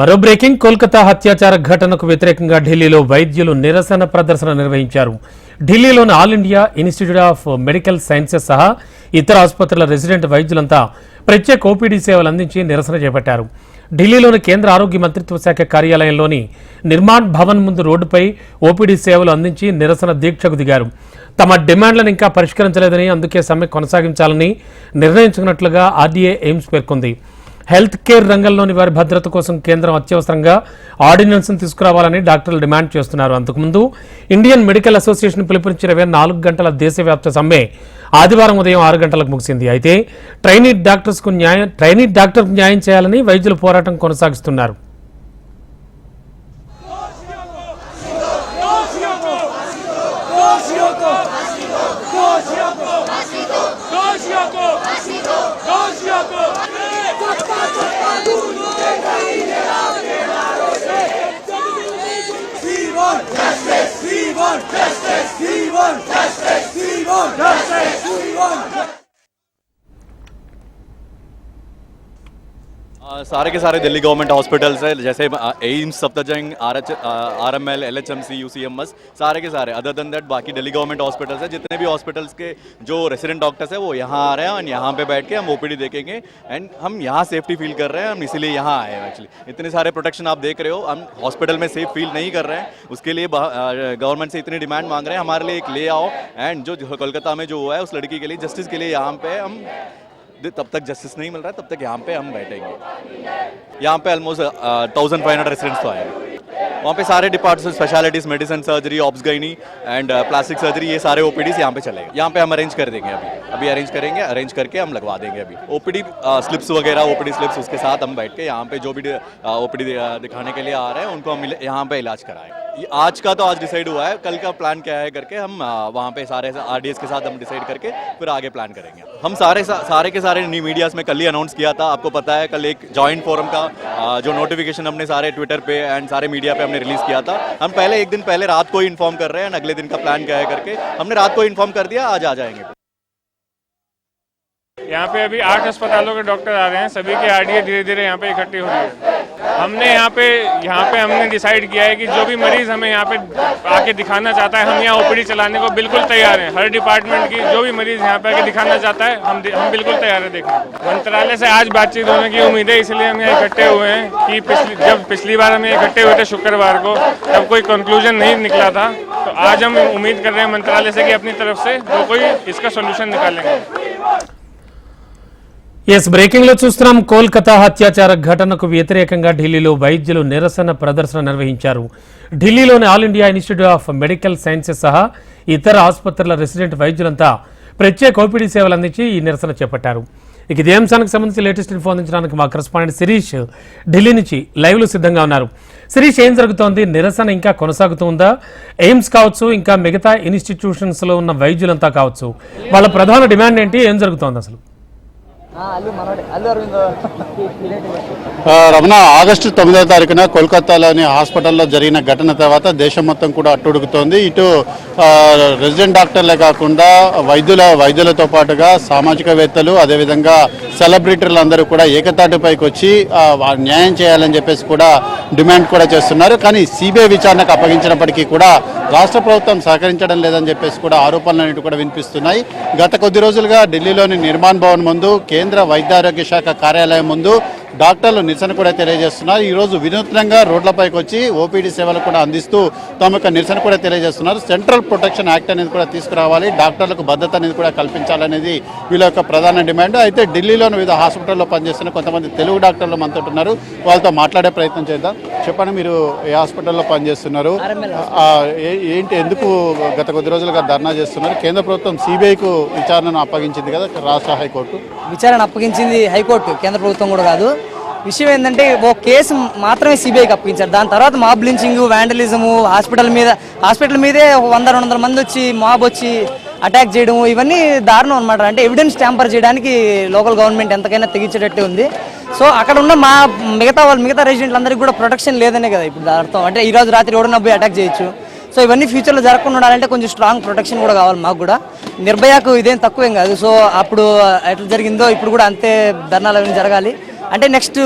మరో బ్రేకింగ్ కోల్కతా హత్యాచార ఘటనకు వ్యతిరేకంగా ఢిల్లీలో వైద్యులు నిరసన ప్రదర్శన నిర్వహించారు. ఢిల్లీలోని All India Institute of Medical Sciences సహా ఇతర ఆసుపత్రుల రెసిడెంట్ వైద్యులంతా ప్రత్యేక ఓపీడీ సేవలు అందించి నిరసన చేపట్టారు. ఢిల్లీలోని కేంద్ర ఆరోగ్య మంత్రిత్వ శాఖ కార్యాలయంలోని నిర్మాణ్ భవన్ ముందు రోడ్డుపై ఓపీడీ సేవలు అందించి నిరసన దీక్షకు దిగారు. తమ డిమాండ్లను ఇంకా పరిష్కరించలేదని అందుకే సమ్మె కొనసాగించాలని నిర్ణయించుకున్నట్లుగా ఆర్డీఏ ఎయిమ్స్ పేర్కొంది. హెల్త్ కేర్ రంగంలోని వారి భద్రత కోసం కేంద్రం అత్యవసరంగా ఆర్డినెన్స్ను తీసుకురావాలని డాక్టర్లు డిమాండ్ చేస్తున్నారు. అంతకుముందు ఇండియన్ మెడికల్ అసోసియేషన్ పిలుపునిచ్చిన ఇరవై నాలుగు గంటల దేశవ్యాప్త సమ్మె ఆదివారం ఉదయం ఆరు గంటలకు ముగిసింది. అయితే ట్రైనీ డాక్టర్స్కు న్యాయం ట్రైనీ డాక్టర్కు న్యాయం చేయాలని వైద్యులు పోరాటం కొనసాగిస్తున్నారు. Simon! Justice! सारे के सारे दिल्ली गवर्नमेंट हॉस्पिटल्स है, जैसे AIIMS Safdarjung R H R M L L H M C U C M S सारे के सारे। अदर देन दैट बाकी दिल्ली गवर्नमेंट हॉस्पिटल्स है, जितने भी हॉस्पिटल्स के जो रेसिडेंट डॉक्टर्स है, वो यहाँ आ रहे हैं, और यहाँ पे बैठ के हम ओपीडी देखेंगे एंड हम यहाँ सेफ्टी फील कर रहे हैं, हम इसीलिए यहाँ आए हैं एक्चुअली इतने सारे प्रोटेक्शन आप देख रहे हो, हम हॉस्पिटल में सेफ़ फील नहीं कर रहे हैं। उसके लिए गवर्नमेंट से इतनी डिमांड मांग रहे हैं, हमारे लिए एक ले आओ एंड जो जो कोलकाता में जो हुआ है, उस लड़की के लिए जस्टिस के लिए यहाँ पे हम तब तक जस्टिस नहीं मिल रहा है, तब तक यहाँ पे हम बैठेंगे। यहाँ पे almost thousand five hundred residents तो आए हैं। वहाँ पे सारे department specialities medicine surgery obs gynae and plastic surgery ये सारे ओपीडीज यहाँ पे चलेंगे यहाँ पे हम अरेंज कर देंगे अभी। अभी अरेंज करेंगे अरेंज करके हम लगवा देंगे अभी। ओपीडी स्लिप्स वगैरह ओपीडी स्लिप्स उसके साथ हम बैठ के यहाँ पे जो भी ओपीडी दिखाने के लिए आ रहे हैं, उनको हम यहाँ पे इलाज कराएँ। आज का तो आज डिसाइड हुआ है। कल का प्लान क्या है करके हम वहाँ पे सारे आरडीएस के साथ हम डिसाइड करके फिर आगे प्लान करेंगे। हम सारे सा, सारे के सारे न्यू मीडियाज में कल ही अनाउंस किया था। आपको पता है कल एक जॉइंट फोरम का जो नोटिफिकेशन हमने सारे ट्विटर पे एंड सारे मीडिया पे हमने रिलीज़ किया था। हम पहले एक दिन पहले रात को ही इन्फॉर्म कर रहे हैं अगले दिन का प्लान क्या है करके। हमने रात को इन्फॉर्म कर दिया आज आ जाएँगे। यहाँ पे अभी आठ अस्पतालों के डॉक्टर आ रहे हैं। सभी के आरडीए धीरे धीरे यहाँ पे इकट्ठी हो रही है। हमने यहाँ पे यहाँ पे हमने डिसाइड किया है कि जो भी मरीज़ हमें यहाँ पे आके दिखाना चाहता है, हम यहाँ ओपीडी चलाने को बिल्कुल तैयार हैं। हर डिपार्टमेंट की जो भी मरीज़ यहाँ पे आके दिखाना चाहता है, हम हम बिल्कुल तैयार है देखने मंत्रालय से आज बातचीत होने की उम्मीद है, इसलिए हम यहाँ इकट्ठे हुए हैं कि पिछली, जब पिछली बार हम इकट्ठे हुए थे शुक्रवार को, तब कोई कंक्लूजन नहीं निकला था। तो आज हम उम्मीद कर रहे हैं मंत्रालय से कि अपनी तरफ़ से वो कोई इसका सोल्यूशन निकालेंगे। ఎస్ బ్రేకింగ్లో చూస్తున్నాం. కోల్కతా హత్యాచార ఘటనకు వ్యతిరేకంగా ఢిల్లీలో వైద్యులు నిరసన ప్రదర్శన నిర్వహించారు. ఢిల్లీలోని All India Institute of Medical Sciences సహా ఇతర ఆసుపత్రుల రెసిడెంట్ వైద్యులంతా ప్రత్యేక ఓపీడీ సేవలు అందించి ఈ నిరసన చేపట్టారు. ఇక ఇదే అంశానికి సంబంధించి లేటెస్ట్ ఇన్ఫో అందించడానికి మా కరస్పాండెంట్ శిరీష్ ఢిల్లీ నుంచి లైవ్లో సిద్ధంగా ఉన్నారు. శిరీష్ ఏం జరుగుతోంది? నిరసన ఇంకా కొనసాగుతుందా ఎయిమ్స్ కావచ్చు ఇంకా మిగతా ఇన్స్టిట్యూషన్స్లో ఉన్న వైద్యులంతా కావచ్చు వాళ్ళ ప్రధాన డిమాండ్ ఏంటి? ఏం జరుగుతోంది అసలు? రమణ ఆగస్టు తొమ్మిదవ తారీఖున కోల్కతాలోని హాస్పిటల్లో జరిగిన ఘటన తర్వాత దేశం మొత్తం కూడా అట్టుడుగుతోంది. ఇటు రెసిడెంట్ డాక్టర్లే కాకుండా వైద్యుల వైద్యులతో పాటుగా సామాజికవేత్తలు అదేవిధంగా సెలబ్రిటీలు అందరూ కూడా ఏకతాటిపైకి వచ్చి న్యాయం చేయాలని చెప్పేసి కూడా డిమాండ్ కూడా చేస్తున్నారు. కానీ సిబిఐ విచారణకు అప్పగించినప్పటికీ కూడా రాష్ట్ర ప్రభుత్వం సహకరించడం లేదని చెప్పేసి కూడా ఆరోపణలు అనేవి కూడా వినిపిస్తున్నాయి. గత కొద్ది రోజులుగా ఢిల్లీలోని నిర్మాణ్ భవన్ ముందు కేంద్ర వైద్య ఆరోగ్య శాఖ కార్యాలయం ముందు డాక్టర్లు నిరసన కూడా తెలియజేస్తున్నారు. ఈరోజు వినూత్నంగా రోడ్లపైకి వచ్చి ఓపీడీ సేవలు కూడా అందిస్తూ తమ యొక్క నిరసన కూడా తెలియజేస్తున్నారు. సెంట్రల్ ప్రొటెక్షన్ యాక్ట్ అనేది కూడా తీసుకురావాలి. డాక్టర్లకు భద్రత అనేది కూడా కల్పించాలనేది వీళ్ళ యొక్క ప్రధాన డిమాండ్. అయితే ఢిల్లీలోని వివిధ హాస్పిటల్లో పనిచేస్తున్న కొంతమంది తెలుగు డాక్టర్లు మనతో ఉన్నారు. వాళ్ళతో మాట్లాడే ప్రయత్నం చేద్దాం. చెప్పండి మీరు ఏ హాస్పిటల్లో పనిచేస్తున్నారు? ఏంటి ఎందుకు గత కొద్ది రోజులుగా ధర్నా చేస్తున్నారు? కేంద్ర ప్రభుత్వం సిబిఐకు విచారణను అప్పగించింది కదా రాష్ట్ర హైకోర్టు. విచారణ అప్పగించింది హైకోర్టు కేంద్ర ప్రభుత్వం కూడా కాదు. విషయం ఏంటంటే ఓ కేసు మాత్రమే సిబిఐకి అప్పగించారు. దాని తర్వాత మాబ్ లించింగ్ వ్యాండలిజము హాస్పిటల్ మీద హాస్పిటల్ మీదే ఒక వంద రెండు వందల మంది వచ్చి మాబ్ వచ్చి అటాక్ చేయడం ఇవన్నీ దారుణం అనమాట అంటే ఎవిడెన్స్ ట్యాంపర్ చేయడానికి లోకల్ గవర్నమెంట్ ఎంతకైనా తెగించేటట్టే ఉంది. సో అక్కడ ఉన్న మా మిగతా వాళ్ళు మిగతా రెసిడెంట్లందరికీ కూడా ప్రొటెక్షన్ లేదనే కదా ఇప్పుడు అర్థం. అంటే ఈ రోజు రాత్రి ఎవడన్నా పోయి అటాక్ చేయొచ్చు. సో ఇవన్నీ ఫ్యూచర్లో జరగకుండా ఉండాలంటే కొంచెం స్ట్రాంగ్ ప్రొటెక్షన్ కూడా కావాలి మాకు కూడా. నిర్భయాకు ఇదేం తక్కువేం కాదు. సో అప్పుడు ఎట్లా జరిగిందో ఇప్పుడు కూడా అంతే ధర్నాలు అవన్నీ జరగాలి. అంటే నెక్స్ట్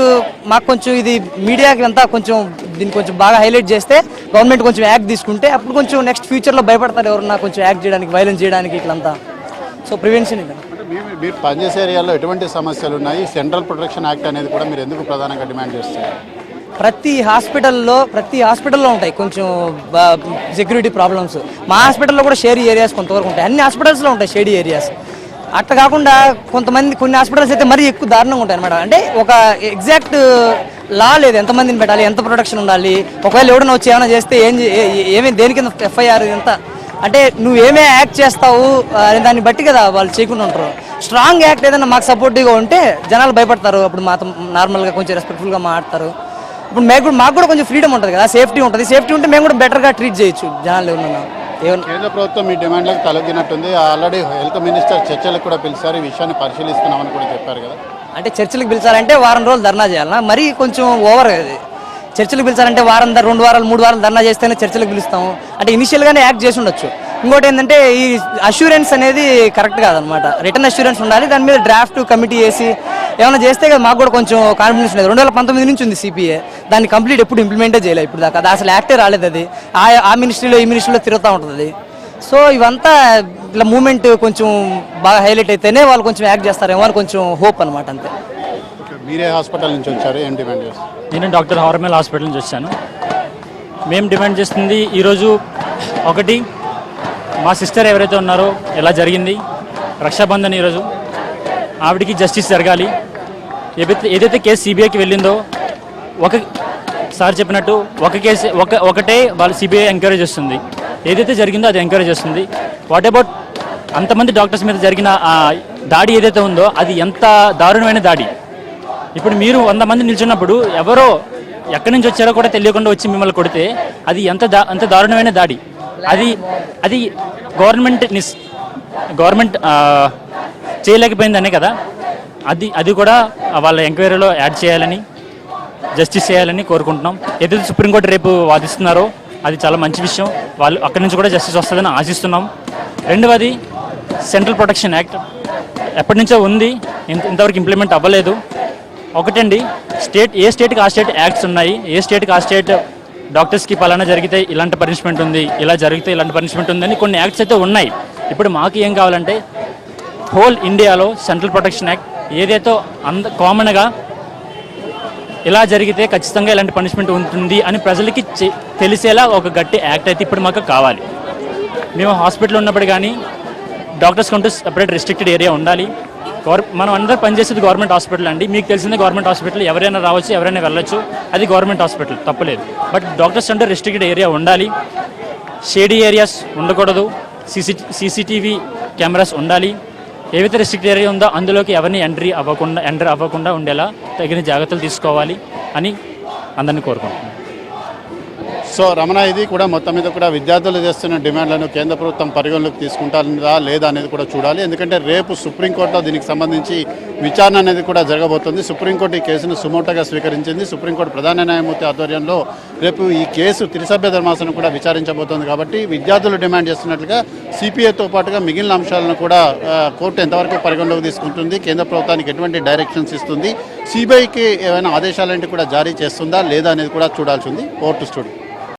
మాకు కొంచెం ఇది మీడియాకి అంతా కొంచెం దీన్ని కొంచెం బాగా హైలైట్ చేస్తే గవర్నమెంట్ కొంచెం యాక్ట్ తీసుకుంటే అప్పుడు కొంచెం నెక్స్ట్ ఫ్యూచర్లో భయపడతారు ఎవరన్నా కొంచెం యాక్ట్ చేయడానికి వైలెన్స్ చేయడానికి ఇట్లంతా. సో ప్రివెన్షన్ ఇది. మీరు పనిచేసే ఏరియాలో ఎటువంటి సమస్యలు ఉన్నాయి? సెంట్రల్ ప్రొటెక్షన్ యాక్ట్ అనేది కూడా మీరు ఎందుకు ప్రధానంగా డిమాండ్ చేస్తారు ప్రతి హాస్పిటల్లో ప్రతి హాస్పిటల్లో ఉంటాయి కొంచెం సెక్యూరిటీ ప్రాబ్లమ్స్ మా హాస్పిటల్లో కూడా షేరీ ఏరియాస్ కొంతవరకు ఉంటాయి. అన్ని హాస్పిటల్స్లో ఉంటాయి షేడీ ఏరియాస్ అట్లా కాకుండా కొంతమంది కొన్ని హాస్పిటల్స్ అయితే మరీ ఎక్కువ దారుణంగా ఉంటాయి అనమాట అంటే ఒక ఎగ్జాక్ట్ లా లేదు. ఎంతమందిని పెట్టాలి? ఎంత ప్రొటెక్షన్ ఉండాలి? ఒకవేళ ఎవడన్నా వచ్చి ఏమైనా చేస్తే ఏం చే- ఏమి దేని కింద ఎఫ్ఐఆర్ ఎంత అంటే నువ్వు ఏమే యాక్ట్ చేస్తావు అనే దాన్ని బట్టి కదా వాళ్ళు చేయకుండా ఉంటారు. స్ట్రాంగ్ యాక్ట్ ఏదైనా మాకు సపోర్టివ్గా ఉంటే జనాలు భయపడతారు. అప్పుడు మాతో నార్మల్గా కొంచెం రెస్పెక్ట్ఫుల్గా మాట్లాడతారు. ఇప్పుడు మేము కూడా మాకు కూడా కొంచెం ఫ్రీడమ్ ఉంటుంది కదా సేఫ్టీ ఉంటుంది. సేఫ్టీ ఉంటే మేము కూడా బెటర్గా ట్రీట్ చేయొచ్చు జనాలు ఏమన్నా ఏమన్నా కేంద్ర ప్రభుత్వం మీ డిమాండ్లకు తలగినట్టుంది ఆల్రెడీ హెల్త్ మినిస్టర్ చర్చలకు కూడా పిలిచారు. ఈ విషయాన్ని పరిశీలిస్తున్నామని కూడా చెప్పారు కదా. అంటే చర్చలకు పిలిచారంటే వారం రోజులు ధర్నా చేయాలన్నా మరీ కొంచెం ఓవర్ అది చర్చలకు పిలిచారంటే వారం రెండు వారాలు మూడు వారాలు ధర్నా చేస్తేనే చర్చలకు పిలుస్తాము. అంటే ఇనిషియల్గానే యాక్ట్ చేసి ఉండొచ్చు. ఇంకోటి ఏంటంటే ఈ అష్యూరెన్స్ అనేది కరెక్ట్ కాదనమాట. రిటర్న్ అష్యూరెన్స్ ఉండాలి దాని మీద డ్రాఫ్ట్ కమిటీ వేసి ఏమైనా చేస్తే కదా మాకు కూడా కొంచెం కాన్ఫిడెన్స్ లేదు రెండు వేల పంతొమ్మిది నుంచి ఉంది సిపిఏ దాన్ని కంప్లీట్ ఎప్పుడు ఇంప్లిమెంటే చేయలేదు ఇప్పుడు దాకా. అది అసలు యాక్టే రాలేదు అది. ఆ ఆ మినిస్ట్రీలో ఈ మినిస్ట్రీలో తిరుగుతూ ఉంటుంది సో ఇవంతా ఇట్లా మూమెంట్ కొంచెం బాగా హైలైట్ అయితేనే వాళ్ళు కొంచెం యాక్ట్ చేస్తారేమో అని కొంచెం హోప్ అనమాట అంతే. మీరే హాస్పిటల్ నుంచి వచ్చారు. ఏం డిమాండ్ చేస్తారు? నేను డాక్టర్ హార్మల్ హాస్పిటల్ నుంచి వచ్చాను. మేము డిమాండ్ చేస్తుంది ఈరోజు ఒకటి మా సిస్టర్ ఎవరైతే ఉన్నారో ఎలా జరిగింది? రక్షాబంధన్ ఈరోజు ఆవిడికి జస్టిస్ జరగాలి. ఏదైతే ఏదైతే కేసు సిబిఐకి వెళ్ళిందో ఒక సార్ చెప్పినట్టు ఒక కేసు ఒక ఒకటే వాళ్ళు సిబిఐ ఎంకరేజ్ చేస్తుంది. ఏదైతే జరిగిందో అది ఎంకరేజ్ చేస్తుంది. వాట్ అబౌట్ అంతమంది డాక్టర్స్ మీద జరిగిన ఆ దాడి ఏదైతే ఉందో అది ఎంత దారుణమైన దాడి? ఇప్పుడు మీరు వంద మంది నిల్చున్నప్పుడు ఎవరో ఎక్కడి నుంచి వచ్చారో కూడా తెలియకుండా వచ్చి మిమ్మల్ని కొడితే అది ఎంత దా ఎంత దారుణమైన దాడి? అది అది గవర్నమెంట్ నిస్ గవర్నమెంట్ చేయలేకపోయిందనే కదా? అది అది కూడా వాళ్ళ ఎంక్వైరీలో యాడ్ చేయాలని జస్టిస్ చేయాలని కోరుకుంటున్నాం. ఏదైతే సుప్రీంకోర్టు రేపు వాదిస్తున్నారో అది చాలా మంచి విషయం. వాళ్ళు అక్కడి నుంచి కూడా జస్టిస్ వస్తుందని ఆశిస్తున్నాం. రెండవది సెంట్రల్ ప్రొటెక్షన్ యాక్ట్ ఎప్పటి నుంచో ఉంది ఇంత ఇంతవరకు ఇంప్లిమెంట్ అవ్వలేదు. ఒకటండి స్టేట్ ఏ స్టేట్కి ఆ స్టేట్ యాక్ట్స్ ఉన్నాయి ఏ స్టేట్కి ఆ స్టేట్ డాక్టర్స్కి పలానా జరిగితే ఇలాంటి పనిష్మెంట్ ఉంది ఇలా జరిగితే ఇలాంటి పనిష్మెంట్ ఉందని కొన్ని యాక్ట్స్ అయితే ఉన్నాయి. ఇప్పుడు మాకు ఏం కావాలంటే హోల్ ఇండియాలో సెంట్రల్ ప్రొటెక్షన్ యాక్ట్ ఏదైతే అంద కామన్గా ఇలా జరిగితే ఖచ్చితంగా ఇలాంటి పనిష్మెంట్ ఉంటుంది అని ప్రజలకి తెలిసేలా ఒక గట్టి యాక్ట్ అయితే ఇప్పుడు మాకు కావాలి. మేము హాస్పిటల్ ఉన్నప్పుడు కానీ డాక్టర్స్ కంటూ సపరేట్ రిస్ట్రిక్టెడ్ ఏరియా ఉండాలి. మనం అందరూ పనిచేసేది గవర్నమెంట్ హాస్పిటల్ అండి. మీకు తెలిసిందే గవర్నమెంట్ హాస్పిటల్ ఎవరైనా రావచ్చు ఎవరైనా వెళ్ళొచ్చు అది గవర్నమెంట్ హాస్పిటల్ తప్పలేదు. బట్ డాక్టర్స్ అంటే రెస్ట్రిక్టెడ్ ఏరియా ఉండాలి. షేడీ ఏరియాస్ ఉండకూడదు. సీసీ సీసీటీవీ కెమెరాస్ ఉండాలి. ఏవైతే రెస్ట్రిక్ట్ ఏరియా ఉందో అందులోకి ఎవరిని ఎంట్రీ అవ్వకుండా ఎంటర్ అవ్వకుండా ఉండేలా తగిన జాగ్రత్తలు తీసుకోవాలి అని అందరిని కోరుకుంటున్నాను సో రమణ ఇది కూడా మొత్తం మీద కూడా విద్యార్థులు చేస్తున్న డిమాండ్లను కేంద్ర ప్రభుత్వం పరిగణలోకి తీసుకుంటారా లేదా అనేది కూడా చూడాలి. ఎందుకంటే రేపు సుప్రీంకోర్టులో దీనికి సంబంధించి విచారణ అనేది కూడా జరగబోతుంది. సుప్రీంకోర్టు ఈ కేసును సుమోటగా స్వీకరించింది. సుప్రీంకోర్టు ప్రధాన న్యాయమూర్తి ఆధ్వర్యంలో రేపు ఈ కేసు త్రిసభ్య ధర్మాసనం కూడా విచారించబోతోంది కాబట్టి విద్యార్థులు డిమాండ్ చేస్తున్నట్లుగా సిపిఐతో పాటుగా మిగిలిన అంశాలను కూడా కోర్టు ఎంతవరకు పరిగణలోకి తీసుకుంటుంది కేంద్ర ప్రభుత్వానికి ఎటువంటి డైరెక్షన్స్ ఇస్తుంది సిబిఐకి ఏమైనా ఆదేశాలంటే కూడా జారీ చేస్తుందా లేదా అనేది కూడా చూడాల్సి ఉంది. Court studio.